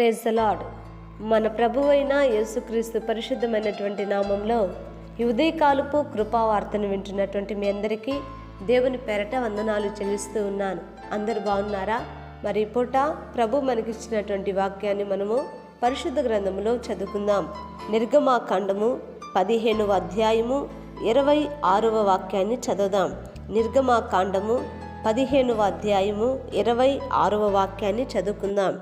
Praise lord మన ప్రభువైన యేసుక్రీస్తు పరిశుద్ధమైనటువంటి నామంలో ఈ ఉదయకాలపు కృపావార్తను వింటున్నటువంటి మీ అందరికీ దేవుని పెరట వందనాలు చెల్లిస్తూ ఉన్నాను. అందరూ బాగున్నారా? మరి పూట ప్రభు మనకిచ్చినటువంటి వాక్యాన్ని మనము పరిశుద్ధ గ్రంథంలో చదువుకుందాం. నిర్గమాకాండము పదిహేనవ అధ్యాయము ఇరవై ఆరవ వాక్యాన్ని చదువుదాం. నిర్గమాకాండము పదిహేనవ అధ్యాయము ఇరవై ఆరవ వాక్యాన్ని చదువుకుందాం.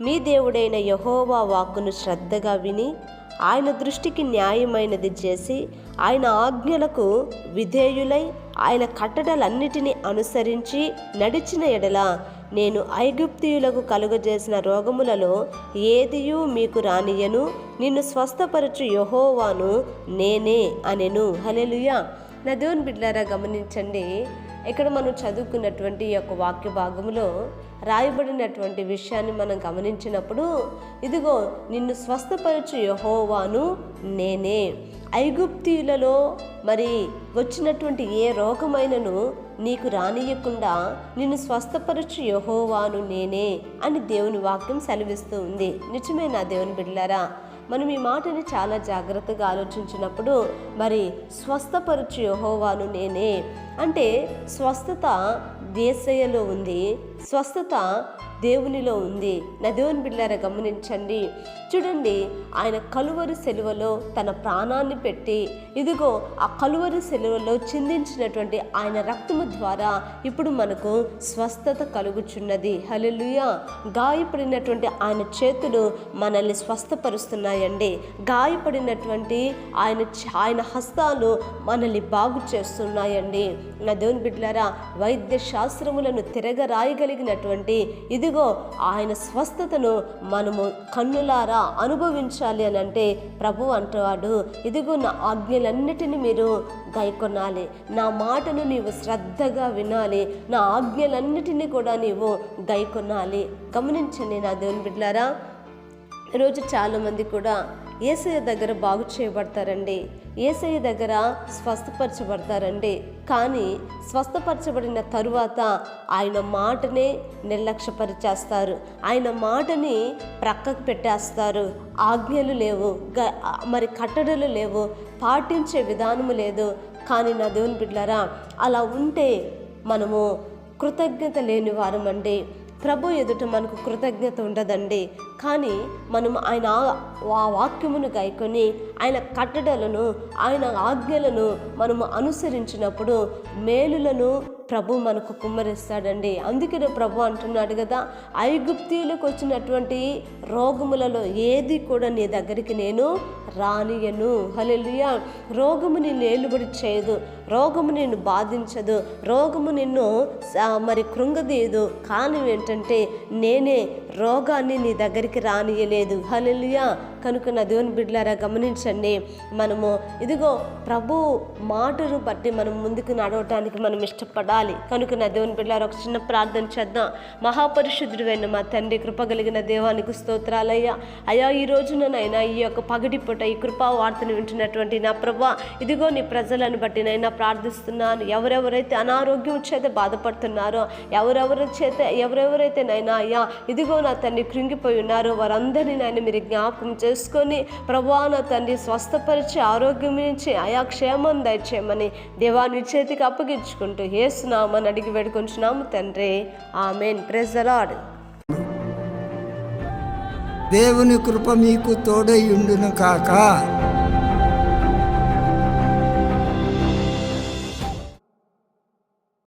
మీ దేవుడైన యహోవా వాక్కును శ్రద్ధగా విని ఆయన దృష్టికి న్యాయమైనది చేసి ఆయన ఆజ్ఞలకు విధేయులై ఆయన కట్టడలన్నిటినీ అనుసరించి నడిచిన ఎడల నేను ఐగుప్తియులకు కలుగజేసిన రోగములలో ఏదియూ మీకు రానియను నిన్ను స్వస్థపరచు యహోవాను నేనే అనెను. హలెలుయా నా దేవుని గమనించండి. ఇక్కడ మనం చదువుకున్నటువంటి ఈ యొక్క వాక్య భాగంలో రాయబడినటువంటి విషయాన్ని మనం గమనించినప్పుడు ఇదిగో నిన్ను స్వస్థపరచు యహోవాను నేనే. ఐగుప్తీయులలో మరి వచ్చినటువంటి ఏ రోగమైనను నీకు రానియకుండా నిన్ను స్వస్థపరచు యహోవాను నేనే అని దేవుని వాక్యం సెలవిస్తూ ఉంది. నిజమే నా దేవుని బిడ్డలారా? మనం ఈ మాటని చాలా జాగ్రత్తగా ఆలోచించినప్పుడు మరి స్వస్థపరుచు యహోవాను నేనే. అంటే స్వస్థత దేశయ్యలో ఉంది. స్వస్థత దేవునిలో ఉంది. నా దేవుని బిడ్డారా గమనించండి. చూడండి ఆయన కలువరు సెలవులో తన ప్రాణాన్ని పెట్టి ఇదిగో ఆ కలువరు సెలవులో చిందించినటువంటి ఆయన రక్తము ద్వారా ఇప్పుడు మనకు స్వస్థత కలుగుచున్నది. హలెలుయ గాయపడినటువంటి ఆయన చేతులు మనల్ని స్వస్థపరుస్తున్నాయండి. గాయపడినటువంటి ఆయన ఆయన హస్తాలు మనల్ని బాగు చేస్తున్నాయండి. నా దేవుని బిడ్డలారా వైద్య శాస్త్రములను తిరగరాయగలిగినటువంటి ఇదిగో ఆయన స్వస్థతను మనము కన్నులారా అనుభవించాలి అని అంటే ప్రభు అంటేవాడు ఇదిగో నా ఆజ్ఞలన్నిటిని మీరు గైకొనాలి. నా మాటను నీవు శ్రద్ధగా వినాలి. నా ఆజ్ఞలన్నిటినీ కూడా నీవు గైకొనాలి. గమనించండి నా దేవుని బిడ్డలారా ఈరోజు చాలామంది కూడా ఏసయ్య దగ్గర బాగు చేయబడతారండి. ఏసయ్య దగ్గర స్వస్థపరచబడతారండి. కానీ స్వస్థపరచబడిన తరువాత ఆయన మాటనే నిర్లక్ష్యపరిచేస్తారు. ఆయన మాటని ప్రక్కకు పెట్టేస్తారు. ఆజ్ఞలు లేవు. మరి కట్టడలు లేవు. పాటించే విధానము లేదు. కానీ నా దేవుని బిడ్డలారా అలా ఉంటే మనము కృతజ్ఞత లేని వారమండి. ప్రభు ఎదుట మనకు కృతజ్ఞత ఉండదండి. కానీ మనం ఆయన ఆ వాక్యమును గైకొని ఆయన కట్టడలను ఆయన ఆజ్ఞలను మనము అనుసరించినప్పుడు మేలులను ప్రభు మనకు కుమ్మరిస్తాడండి. అందుకనే ప్రభు అంటున్నాడు కదా ఐగుప్తీయులకు వచ్చినటువంటి రోగములలో ఏది కూడా నీ దగ్గరికి నేను రానియను. హలెలుయ రోగము నిన్ను ఏలుబడి చేయదు రోగము నిన్ను బాధించదు. రోగము నిన్ను మరి కృంగదీయదు. కానీ ఏంటంటే నేనే రోగాన్ని నీ దగ్గరికి రానియలేదు. హలెలుయ కనుక నా దేవుని బిడ్డలారా గమనించండి. మనము ఇదిగో ప్రభు మాటను బట్టి మనం ముందుకు నడవటానికి మనం ఇష్టపడాలి. కనుక నా దేవుని బిడ్డలారా ఒక చిన్న ప్రార్థన చేద్దాం. మహాపరిశుద్ధుడైన మా తండ్రి కృప కలిగిన దేవానికి స్తోత్రాలయ్యా. అయ్యా ఈ రోజునైనా ఈ యొక్క పగటిపూట ఈ కృపా వార్తను వింటున్నటువంటి నా ప్రభా ఇదిగో నీ ప్రజలను బట్టి నైనా ప్రార్థిస్తున్నాను. ఎవరెవరైతే అనారోగ్యం చేత బాధపడుతున్నారో ఎవరెవరి చేత ఎవరెవరైతే నైనా అయ్యా ఇదిగో నా తండ్రి కృంగిపోయి ఉన్నారో వారందరినీ నాయన మీరు జ్ఞాపకం చేసుకొని ప్రభా నా తండ్రి స్వస్థపరిచి ఆరోగ్యం నుంచి ఆయా క్షేమం దయచేయమని దేవాన్ని చేతికి అప్పగించుకుంటూ ఏసునామని అడిగి వేడుకొంచున్నాము తండ్రి. ఆమెన్. ప్రెజ్ అలాడ్ దేవుని కృప మీకు తోడై ఉండును కాక.